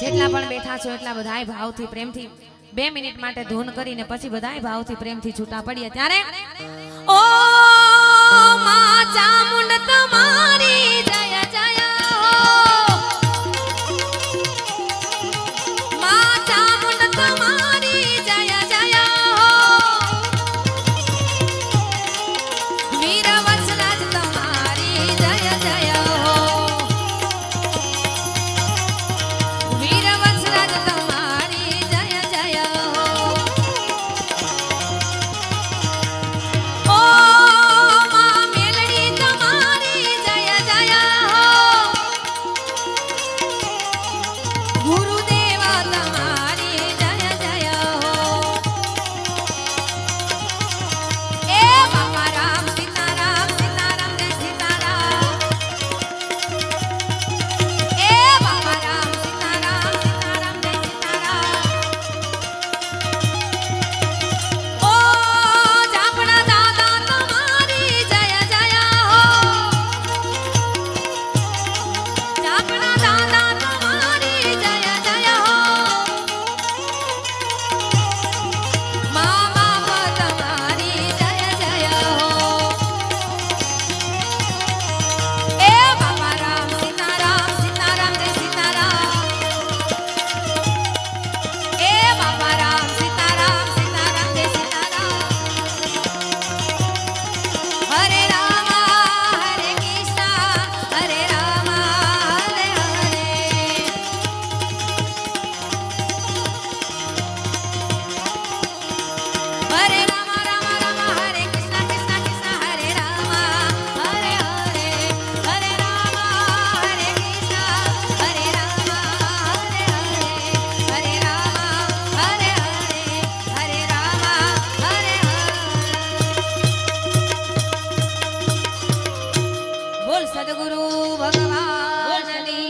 જેટલા પણ બેઠા છો, એટલા બધાય ભાવથી પ્રેમથી બે મિનિટ માટે ધૂન કરીને પછી બધાય ભાવથી પ્રેમથી છૂટા પડીએ. ત્યારે બોલ સદગુરુ ભગવાનની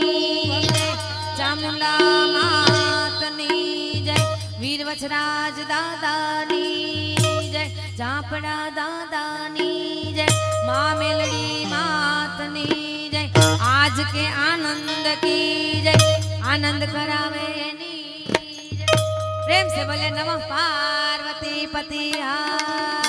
ચામુંડા માતની જય. વીર વચરાજ દાદાની જય. ઝાપડા દાદાની જય. મા મેલડી માતની જય. આજ કે આનંદ કી જય. આનંદ કરાવે એની પ્રેમ સે બોલે નમઃ પાર્વતી પતિ હા